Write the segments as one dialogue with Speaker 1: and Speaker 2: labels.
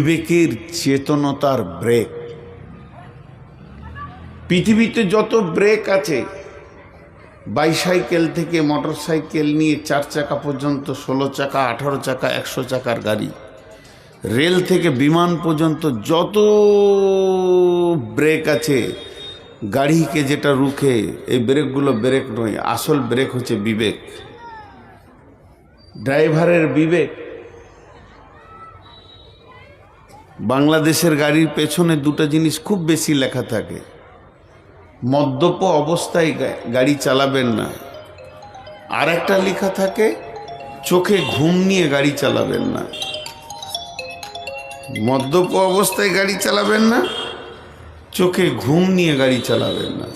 Speaker 1: বিবেকের চেতনতার ব্রেক। পৃথিবীতে যত ব্রেক আছে, বাইসাইকেল থেকে মোটর সাইকেল নিয়ে চার চাকা পর্যন্ত, ষোলো চাকা, আঠারো চাকা, একশো চাকার গাড়ি। রেল থেকে বিমান পর্যন্ত যত ব্রেক আছে, গাড়িকে যেটা রুখে, এই ব্রেকগুলো ব্রেক নয়, আসল ব্রেক হচ্ছে বিবেক। ড্রাইভারের বিবেক বাংলাদেশের গাড়ির পেছনে দুটো জিনিস খুব বেশি লেখা থাকে। মদ্যপ অবস্থায় গাড়ি চালাবেন না। আর একটা লেখা থাকে, চোখে ঘুম নিয়ে গাড়ি চালাবেন না। মদ্যপ অবস্থায় গাড়ি চালাবেন না, চোখে ঘুম নিয়ে গাড়ি চালাবেন না।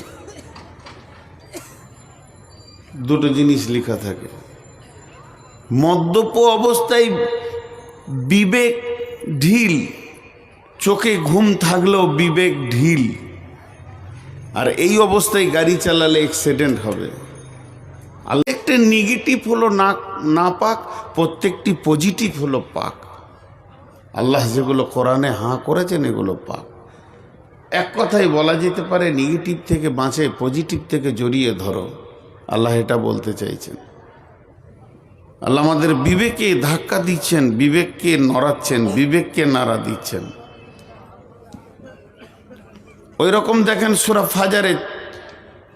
Speaker 1: দুটো জিনিস লেখা থাকে। মদ্যপ অবস্থায় বিবেক ঢিল চোখে ঘুম থাকলেও বিবেক ঢিল। আর এই অবস্থায় গাড়ি চালালে অ্যাক্সিডেন্ট হবে। আল্লাহ একটা নেগেটিভ হলো না না পাক, প্রত্যেকটি পজিটিভ হলো পাক। আল্লাহ যেগুলো কোরআনে হাঁ করেছেন, এগুলো পাক। এক কথায় বলা যেতে পারে নেগেটিভ থেকে বাঁচে পজিটিভ থেকে জড়িয়ে ধরো। আল্লাহ এটা বলতে চাইছেন। আল্লাহ আমাদের বিবেকে ধাক্কা দিচ্ছেন, বিবেককে নড়াচ্ছেন, বিবেককে নাড়া দিচ্ছেন। ওই রকম দেখেন সুরা ফাজারে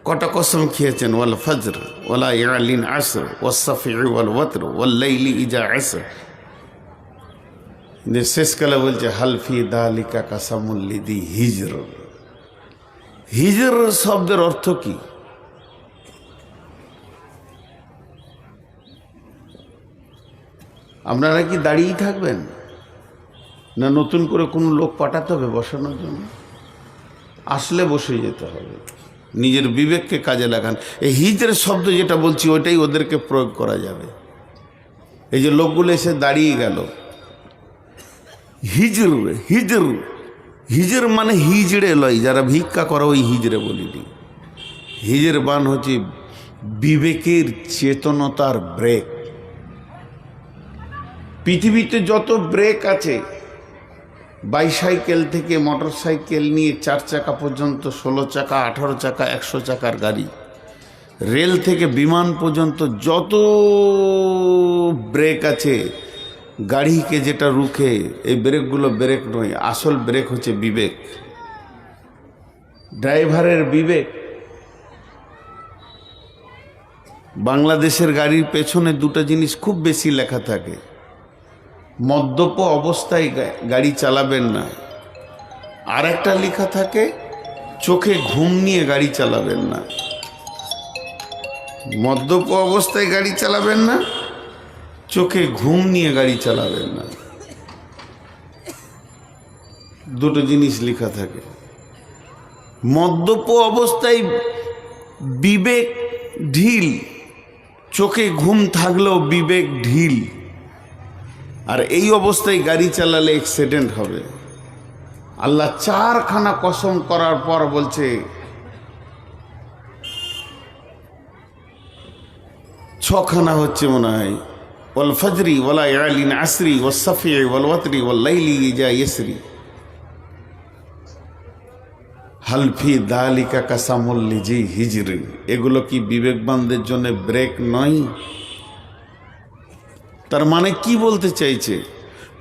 Speaker 1: কটা কসম খেয়েছেন, ওয়াল ফজর, ওয়ালা ইয়ালিন আসর ওয়াসাফি ওয়াল ওয়াতর ওয়াল্লাইলি ইজা আসর। যে শেষকালে বলছে হালফি দালিকা কাসামুল্লিদি হিজর। হিজর শব্দের অর্থ কি? আপনারা কি দাঁড়িয়েই থাকবেন? না নতুন করে কোনো লোক পাঠাতে হবে বসানোর জন্য? আসলে বসে যেতে হবে। নিজের বিবেককে কাজে লাগান। এই হিজের শব্দ যেটা বলছি, ওইটাই ওদেরকে প্রয়োগ করা যাবে। এই যে লোকগুলো এসে দাঁড়িয়ে গেল। হিজর হিজর হিজর মানে হিজড়ে লয়, যারা ভিক্ষা করে ওই হিজড়ে বলিনি হিজের বান হচ্ছে বিবেকের চেতনতার ব্রেক। পৃথিবীতে যত ব্রেক আছে বাইসাইকেল থেকে মোটর সাইকেল নিয়ে চার চাকা পর্যন্ত, ষোলো চাকা, আঠারো চাকা, একশো চাকার গাড়ি। রেল থেকে বিমান পর্যন্ত যত ব্রেক আছে, গাড়িকে যেটা রুখে, এই ব্রেকগুলো ব্রেক নয়, আসল ব্রেক হচ্ছে বিবেক। ড্রাইভারের বিবেক। বাংলাদেশের গাড়ির পেছনে দুটো জিনিস খুব বেশি লেখা থাকে। মদ্যপ অবস্থায় গাড়ি চালাবেন না। আর একটা লেখা থাকে, চোখে ঘুম নিয়ে গাড়ি চালাবেন না। মদ্যপ অবস্থায় গাড়ি চালাবেন না, চোখে ঘুম নিয়ে গাড়ি চালাবেন না। দুটো জিনিস লেখা থাকে। মদ্যপ অবস্থায় বিবেক ঢিল, চোখে ঘুম থাকলেও বিবেক ঢিল। আর এই অবস্থায় গাড়ি চালালে অ্যাক্সিডেন্ট হবে। আল্লাহ চারখানা কসম করার পর বলছে, ছখানা হচ্ছে মনে হয়, ওয়াল ফজরি, ওয়ালা ইয়ালিন আসরি ওয়াল সাফি, ওয়াল ওয়াতরি, ওয়াল লাইলি ইজা ইসরি হালফি দালিকা কাসামুল্লি জি হিজরি এগুলো কি বিবেকবানদের জন্য ব্রেক নয়? তার মানে কি বলতে চাইছে?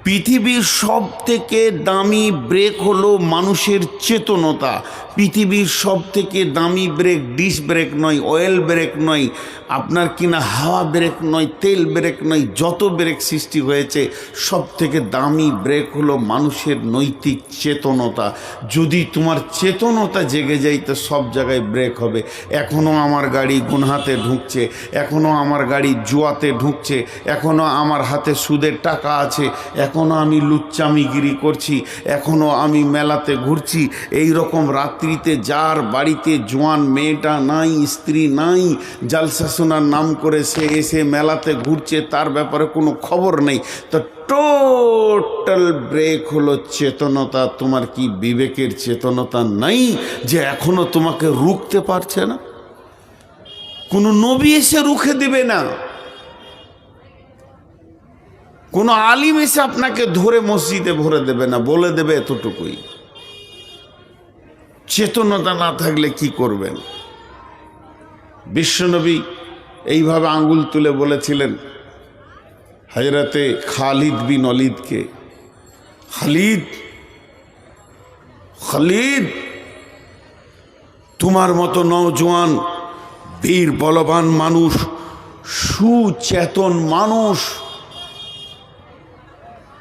Speaker 1: পৃথিবীর সব থেকে দামি ব্রেক হলো মানুষের চেতনতা। পৃথিবীর সব থেকে দামি ব্রেক ডিশ ব্রেক নয়, অয়েল ব্রেক নয়, আপনার কিনা হাওয়া ব্রেক নয়, তেল ব্রেক নয়, যত ব্রেক সৃষ্টি হয়েছে সব থেকে দামি ব্রেক হলো মানুষের নৈতিক চেতনতা। যদি তোমার চেতনতা জেগে যায়, তো সব জায়গায় ব্রেক হবে। এখনও আমার গাড়ি গুনহাতে ঢুকছে? এখনও আমার গাড়ি জুয়াতে ঢুকছে? এখনও আমার হাতে সুদের টাকা আছে? এখনও আমি লুচ্চামিগিরি করছি এখনও আমি মেলাতে ঘুরছি। এই রকম রাত্রিতে যার বাড়িতে জোয়ান মেয়েটা নাই, স্ত্রী নাই, জালসা শোনার নাম করে সে এসে মেলাতে ঘুরছে, তার ব্যাপারে কোনো খবর নেই। তো টোটাল ব্রেক হলো চেতনতা, তোমার কি বিবেকের চেতনতা নাই যে এখনও তোমাকে রুখতে পারছে না? কোনো নবী এসে রুখে দেবে না। কোনো আলিম এসে আপনাকে ধরে মসজিদে ভরে দেবে না, বলে দেবে এতটুকুই। চেতনতা না থাকলে কি করবেন? বিশ্বনবী এইভাবে আঙ্গুল তুলে বলেছিলেন, হাজরাতে খালিদ বিন অলিদকে, খালিদ খালিদ, তোমার মতো নওজোয়ান, বীর বলবান মানুষ, সুচেতন মানুষ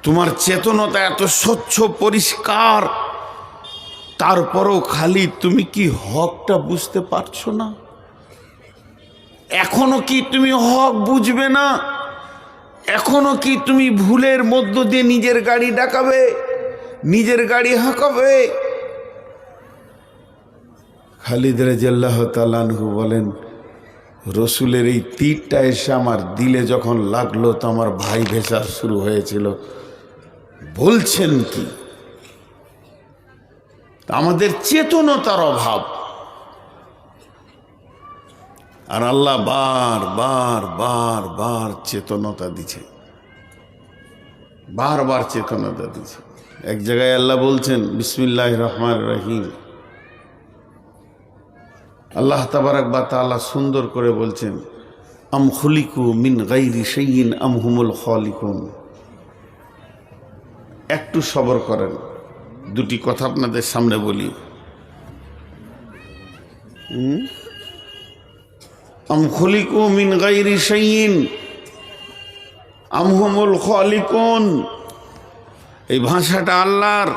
Speaker 1: তোমার চেতনতা এত স্বচ্ছ, পরিষ্কার, তারপরও খালি তুমি কি হকটা বুঝতে পারছ না? এখনও কি তুমি হক বুঝবে না? এখনও কি তুমি ভুলের মধ্য দিয়ে নিজের গাড়ি ডাকাবে, নিজের গাড়ি হাঁকাবে? খালিদ রাজিয়াল্লাহ তালানহু বলেন, রসুলের এই তীরটা এসে আমার দিলে যখন লাগল তো আমার ভাই ভেসা শুরু হয়েছিল। বলছেন কি? আমাদের চেতনতার অভাব। আর আল্লাহ বার বার বার বার চেতনতা দিছে। বারবার চেতনতা দিছে। এক জায়গায় আল্লাহ বলছেন বিসমিল্লাহ রহমান রহিম। আল্লাহ তাবারাক বা তাআলা সুন্দর করে বলছেন, আম খুলিকু মিন গাইরি সেইন আম হুমুল খলিকুন। একটু সবর করেন। দুটি কথা আপনাদের সামনে বলি? আম মিন গাইরি সেইন আম হুমুল খলিকুন। এই ভাষাটা আল্লাহর।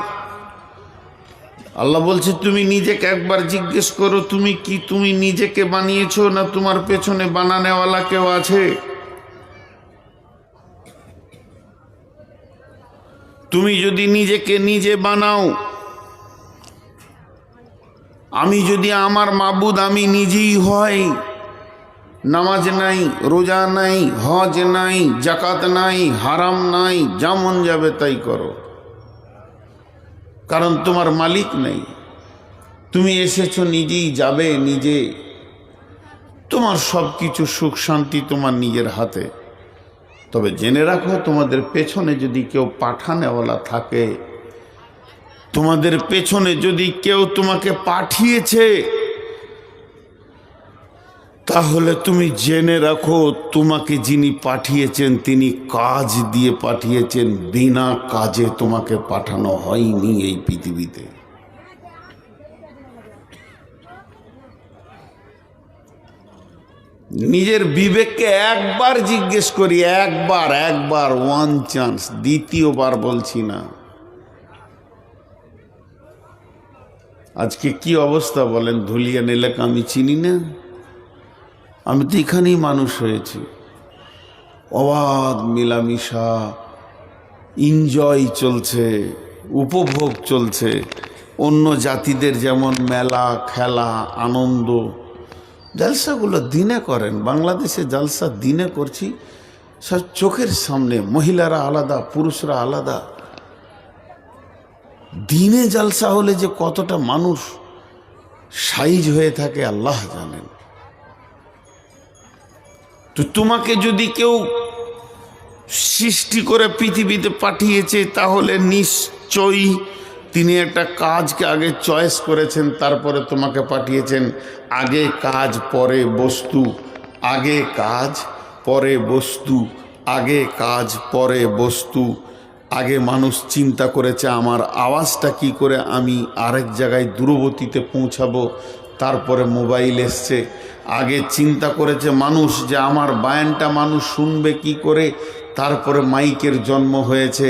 Speaker 1: আল্লাহ বলছে, তুমি নিজেকে একবার জিজ্ঞেস করো, তুমি কি তুমি নিজেকে বানিয়েছো না তোমার পেছনে বানানেওয়ালা কেউ আছে? তুমি যদি নিজেকে নিজে বানাও, আমি যদি আমার মাবুদ আমি নিজেই হয় নামাজ নাই, রোজা নাই, হজ নাই জাকাত নাই, হারাম নাই, যেমন যাবে তাই করো। কারণ তোমার মালিক নেই। তুমি এসেছ নিজেই যাবে নিজে। তোমার সব কিছু সুখ শান্তি তোমার নিজের হাতে। তবে জেনে রাখো, তোমাদের পেছনে যদি কেউ পাঠানেওয়ালা থাকে, তোমাদের পেছনে যদি কেউ তোমাকে পাঠিয়েছে, তাহলে তুমি জেনে রাখো, তোমাকে যিনি পাঠিয়েছেন, তিনি কাজ দিয়ে পাঠিয়েছেন, বিনা কাজে তোমাকে পাঠানো হয়নি এই পৃথিবীতে। নিজের বিবেককে একবার জিজ্ঞেস করি, একবার একবার ওয়ান চান্স দ্বিতীয়বার বলছি না। আজকে কি অবস্থা বলেন ধুলিয়ান এলাকা আমি চিনি না? আমি তো এখানেই মানুষ হয়েছি। অবাধ মেলামেশা এনজয় চলছে, উপভোগ চলছে। অন্য জাতিদের যেমন মেলা, খেলা, আনন্দ জালসাগুলো দিনে করেন, বাংলাদেশে জালসা দিনে করছি, সব চোখের সামনে মহিলারা আলাদা, পুরুষরা আলাদা। দিনে জালসা হলে যে কতটা মানুষ সাইজ হয়ে থাকে, আল্লাহ জানেন। তো তোমাকে যদি কেউ সৃষ্টি করে পৃথিবীতে পাঠিয়েছে, তাহলে নিশ্চয়ই তিনি একটা কাজকে আগে চয়েস করেছেন, তারপরে তোমাকে পাঠিয়েছেন, আগে কাজ, পরে বস্তু, আগে কাজ, পরে বস্তু, আগে কাজ, পরে বস্তু, আগে মানুষ চিন্তা করেছে আমার আওয়াজটা কি করে আমি আরেক জায়গায় দূরবর্তীতে পৌঁছাবো, তারপরে মোবাইল এসছে, আগে চিন্তা করেছে মানুষ যে আমার বায়ানটা মানুষ শুনবে কি করে তারপরে মাইকের জন্ম হয়েছে।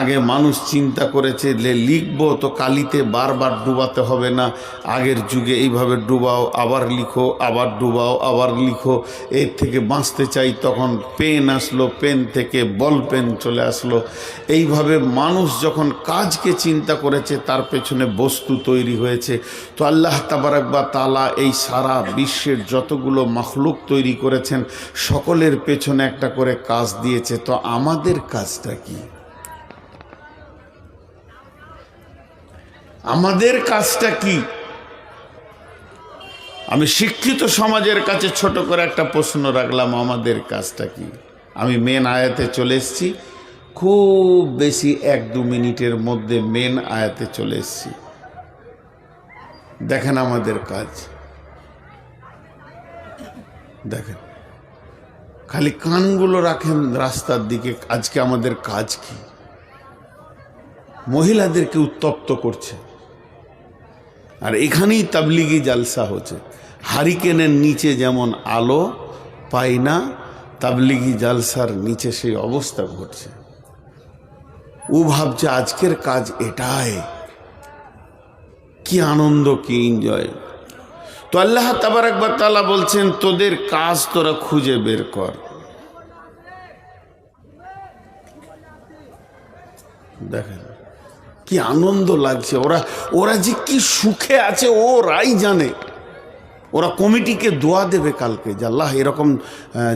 Speaker 1: আগে মানুষ চিন্তা করেছে যে লিখব তো কালিতে বারবার ডুবাতে হবে না। আগের যুগে এইভাবে ডুবাও, আবার লিখো, আবার ডুবাও, আবার লিখো। এর থেকে বাঁচতে চাই তখন পেন আসলো, পেন থেকে বল পেন চলে আসলো। এইভাবে মানুষ যখন কাজকে চিন্তা করেছে, তার পেছনে বস্তু তৈরি হয়েছে। তো আল্লাহ তাবারাক বা তালা এই সারা বিশ্বের যতগুলো মখলুক তৈরি করেছেন, সকলের পেছনে একটা করে কাজ দিয়েছে। তো আমাদের কাজটা কি? আমাদের কাজটা কি? আমি শিক্ষিত সমাজের কাছে ছোট করে একটা প্রশ্ন রাখলাম, আমাদের কাজটা কি? আমি মেন আয়াতে চলে এসেছি, খুব বেশি এক দু মিনিটের মধ্যে মেন আয়াতে চলে এসছি। দেখেন আমাদের কাজ। দেখেন। খালি কানগুলো রাখেন রাস্তার দিকে, আজকে আমাদের কাজ কি? মহিলাদেরকে উত্তপ্ত করছে। আর এখানেই তাবলিগি জালসা হচ্ছে। হারিকেনের নিচে যেমন আলো পাই না তাবলিগি জালসার নিচে সেই অবস্থা ঘটছে। ও ভাবছে আজকের কাজ এটাই। কি আনন্দ, কি এনজয়। তো আল্লাহ তাবার একবার তালা বলছেন, তোদের কাজ তোরা খুঁজে বের কর। দেখেন, কি আনন্দ লাগছে। ওরা ওরা যে কি সুখে আছে ওরাই জানে। ওরা কমিটিকে দোয়া দেবে কালকে যে, আল্লাহ, এরকম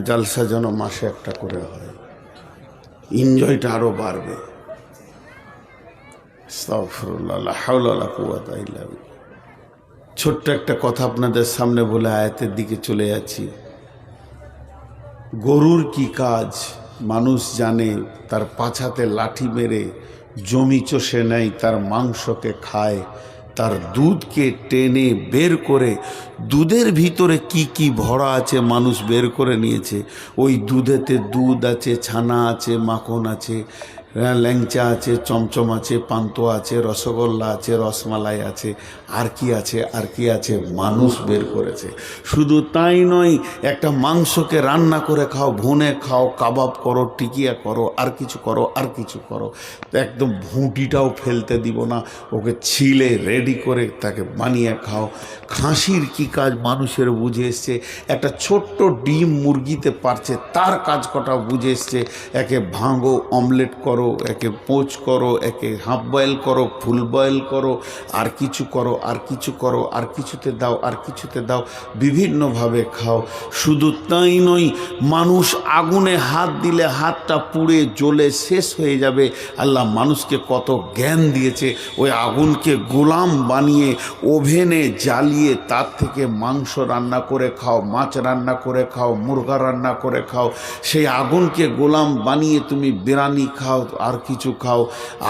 Speaker 1: জালসা যেন মাসে একটা করে হয়। এনজয়টা আরও বাড়বে। ছোট্ট একটা কথা আপনাদের সামনে বলে আয়াতের দিকে চলে যাচ্ছি। গরুর কি কাজ? মানুষ জানে তার পাছাতে লাঠি মেরে জমি চষে নেয় তার মাংসকে খায়, তার দুধকে টেনে বের করে, দুধের ভিতরে কি কি ভরা আছে মানুষ বের করে নিয়েছে, ওই দুধেতে দুধ আছে, ছানা আছে, মাখন আছে ল্যাংচা আছে, চমচম আছে, পান্তো আছে, রসগোল্লা আছে, রসমালাই আছে, আর কি আছে, আর কি আছে, মানুষ বের করেছে। শুধু তাই নয়, একটা মাংসকে রান্না করে খাও, ভুনে খাও, কাবাব করো, টিকিয়া করো, আর কিছু করো, আর কিছু করো। একদম ভুঁটিটাও ফেলতে দিব না, ওকে ছিলে, রেডি করে তাকে বানিয়ে খাও। খাসির কি কাজ মানুষের বুঝে এসছে, একটা ছোট্ট ডিম মুরগিতে পারছে, তার কাজ কটা বুঝে এসছে, একে ভাঙো, অমলেট করো একে পোচ করো, একে হাফ বয়েল করো, ফুল বয়েল করো, আর কিছু করো, আর কিছু করো, আর কিছুতে দাও, আর কিছুতে দাও, বিভিন্নভাবে খাও। শুধু তাই নয়, মানুষ আগুনে হাত দিলে হাতটা পুড়ে জ্বলে শেষ হয়ে যাবে। আল্লাহ মানুষকে কত জ্ঞান দিয়েছে, ওই আগুনকে গোলাম বানিয়ে, ওভেনে জ্বালিয়ে তার থেকে মাংস রান্না করে খাও, মাছ রান্না করে খাও, মুরগা রান্না করে খাও। সেই আগুনকে গোলাম বানিয়ে তুমি বিরানি খাও আর কিছু খাও।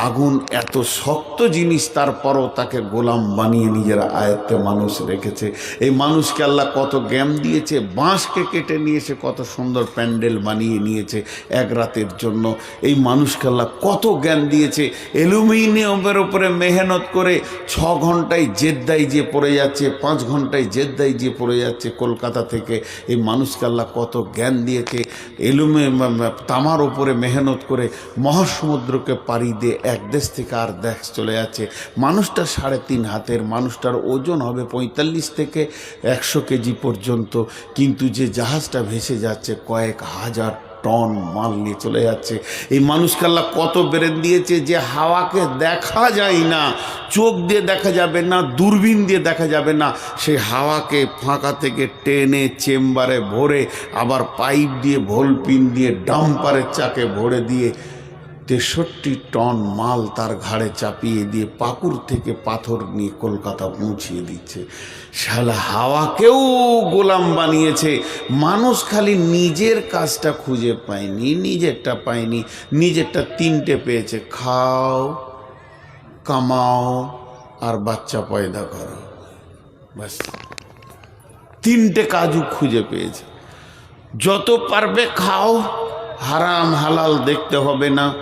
Speaker 1: আগুন এত শক্ত জিনিস, তারপরও তাকে গোলাম বানিয়ে নিজের আয়ত্তে মানুষ রেখেছে। এই মানুষকে আল্লাহ কত জ্ঞান দিয়েছে, বাঁশকে কেটে নিয়েছে কত সুন্দর প্যান্ডেল বানিয়ে নিয়েছে এক রাতের জন্য। এই মানুষকে আল্লাহ কত জ্ঞান দিয়েছে। অ্যালুমিনিয়ামের ওপরে মেহনত করে ছ ঘন্টায় জেদ্দাই যে পড়ে যাচ্ছে, পাঁচ ঘন্টায় জেদ্দাই যে পড়ে যাচ্ছে কলকাতা থেকে, এই মানুষকে আল্লাহ কত জ্ঞান দিয়েছে। এলুমে তামার উপরে মেহনত করে মহাসমুদ্রকে পাড়ি দিয়ে এক দেশ থেকে আর দেশ চলে যাচ্ছে। মানুষটা সাড়ে তিন হাতের, মানুষটার ওজন হবে পঁয়তাল্লিশ থেকে একশো কেজি পর্যন্ত। কিন্তু যে জাহাজটা ভেসে যাচ্ছে, কয়েক হাজার টন মাল নিয়ে চলে যাচ্ছে। এই মানুষকে আল্লাহ কত বেরেন দিয়েছে যে হাওয়াকে দেখা যায় না, চোখ দিয়ে দেখা যাবে না, দূরবীন দিয়ে দেখা যাবে না। সেই হাওয়াকে ফাঁকা থেকে টেনে চেম্বারে ভরে, আবার পাইপ দিয়ে, ভোলপিন দিয়ে, ডাম্পারের চাকে ভরে দিয়ে তেষট্টি টন মাল তার ঘাড়ে চাপিয়ে দিয়ে পাকুর থেকে পাথর নিয়ে কলকাতা পৌঁছিয়ে দিচ্ছে। শালা হাওয়াকেও গোলাম বানিয়েছে। মানুষ খালি নিজের কাজটা খুঁজে পায়নি, নিজেরটা পায়নি, নিজেরটা তিনটে পেয়েছে। খাও, কামাও, আর বাচ্চা পয়দা করো। ব্যাস। তিনটে কাজও খুঁজে পেয়েছে। যত পারবে খাও। হারাম হালাল দেখতে হবে না।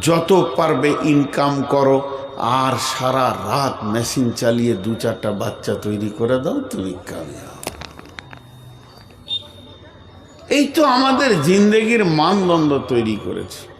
Speaker 1: যত পারবে ইনকাম করো। আর সারা রাত মেশিন চালিয়ে দু চারটা বাচ্চা তৈরি করে দাও, তুমি কামিয়াব। এই তো আমাদের জিন্দগির মানদণ্ড তৈরি করেছে।